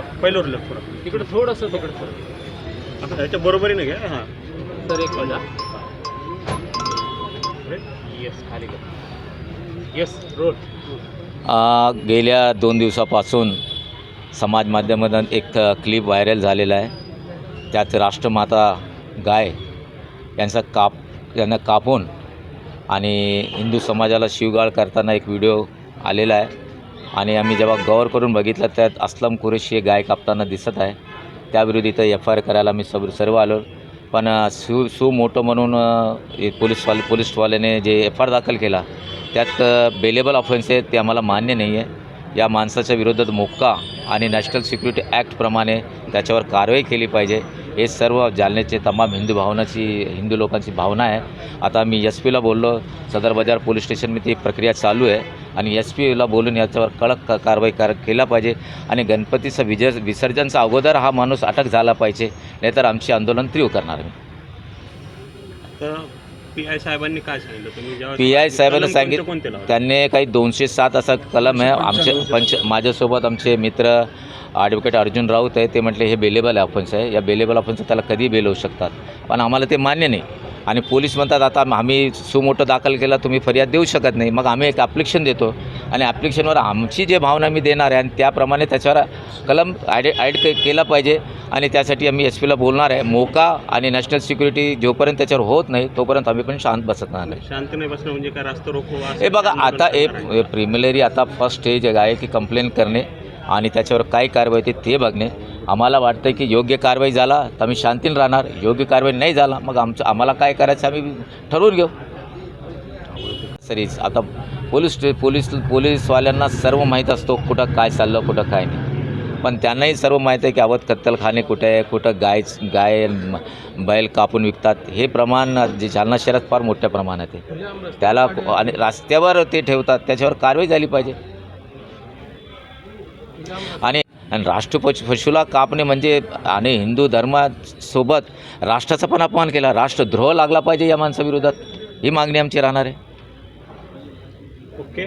पहिलं लग थोडं तिकडे थोडंसं तिकडे सर आता ह्याच्या बरोबरीने घ्या हां. सर एक मिनिट येस खाली येस रोड आ, गेल्या दोन दिवसापासून समाज माध्यमातून एक अ, क्लिप व्हायरल झालेला आहे. त्यात राष्ट्रमाता गाय यांचा काप यांना कापून आणि हिंदू समाजाला शिवगाळ करताना एक व्हिडिओ आलेला आहे. आणि आम्ही जेव्हा गौर करून बघितलं त्यात असलम कुरेशी हे गाय कापताना दिसत आहे. त्याविरुद्ध इथं एफ आय आर करायला आम्ही सर्व सर्व आलो. पण सु सु मोठं म्हणून हे पोलीसवाले पोलीसवाल्याने जे एफ आय आर दाखल केला त्यात बेलेबल ऑफेन्स आहे ते आम्हाला मान्य नाही आहे या माणसाच्या विरोधात मोक्का आणि नॅशनल सिक्युरिटी ॲक्टप्रमाणे त्याच्यावर कारवाई केली पाहिजे. हे सर्व जालन्याचे तमाम हिंदू भावनाची हिंदू लोकांची भावना आहे. आता मी एस पीला बोललो. सदर बाजार पोलीस स्टेशनमध्ये ती प्रक्रिया चालू आहे आणि एस पीला बोलून याच्यावर कडक क- कारवाई कर केला पाहिजे आणि गणपतीचं विजय विसर्जनचा अगोदर हा माणूस अटक झाला पाहिजे नाहीतर आमचे आंदोलन तीव्र करणार मी. तर पी आय साहेबांनी काय सांगितलं? तुम्ही जेव्हा पी आय साहेबांना कलम कोणते सांगितलं कोणते लावले? त्यांनी काही दोनशे सात असा कलम आहे. आमचे पंच माझ्यासोबत आमचे मित्र ॲडव्होकेट अर्जुन राऊत आहे ते म्हटले हे बेलेबल ऑफेन्स आहे. या बेलेबल ऑफेन्स त्याला कधी बेल होऊ शकतात? पण आम्हाला ते मान्य नाही. आणि पोलीस म्हणतात आता आम्ही सुमोटो दाखल केला तुम्ही फरियाद देऊ शकत नाही. मग आम्ही एक ॲप्लिकेशन देतो. आणि ॲप्लिकेशनवर आमची जे भावना मी देणार आहे आणि त्याप्रमाणे त्याच्यावर कलम ॲड ॲड के केला पाहिजे. आणि त्यासाठी आम्ही एस पीला बोलणार आहे मोका आणि नॅशनल सिक्युरिटी जोपर्यंत त्याच्यावर होत नाही तोपर्यंत आम्ही पण शांत बसणार नाही. शांत नाही बसणं म्हणजे काय? रास्ता असं हे बघा आता. एक प्रिमिलरी आता फर्स्ट स्टेज आहे की कंप्लेंट करणे. आणि त्याच्यावर काय कारवाई ते ते बघणे. आम्हाला वाटतं की योग्य कारवाई झाला तर आम्ही शांतीने राहणार. योग्य कारवाई नाही झाला मग आमचं आम्हाला काय करायचं आम्ही ठरवून घेऊ. सरीच आता पोलीस पोलीस पोलीसवाल्यांना सर्व माहीत असतो कुठं काय चाललं कुठं काय नाही. पण त्यांनाही सर्व माहीत आहे की अवध कत्तलखाने कुठे आहे कुठं गाय गाय बैल कापून विकतात. हे प्रमाण जे जालना शहरात फार मोठ्या प्रमाणात आहे. त्याला आणि रस्त्यावर ते ठेवतात त्याच्यावर कारवाई झाली पाहिजे. आणि आणि राष्ट्रपती पशुला कापणे म्हणजे आणि हिंदू धर्मासोबत राष्ट्राचा पण अपमान केला. राष्ट्रद्रोह लागला पाहिजे या माणसाविरोधात. ही मागणी आमची राहणार आहे. ओके.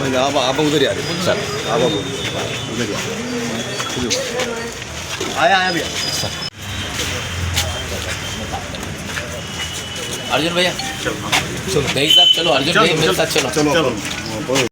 म्हणजे आबा आबा उधर आ रहे सर आबा बोल उधर आया आया भैया अर्जुन भैया चलो चलो अर्जुन भैया मेरे साथ चलो चलो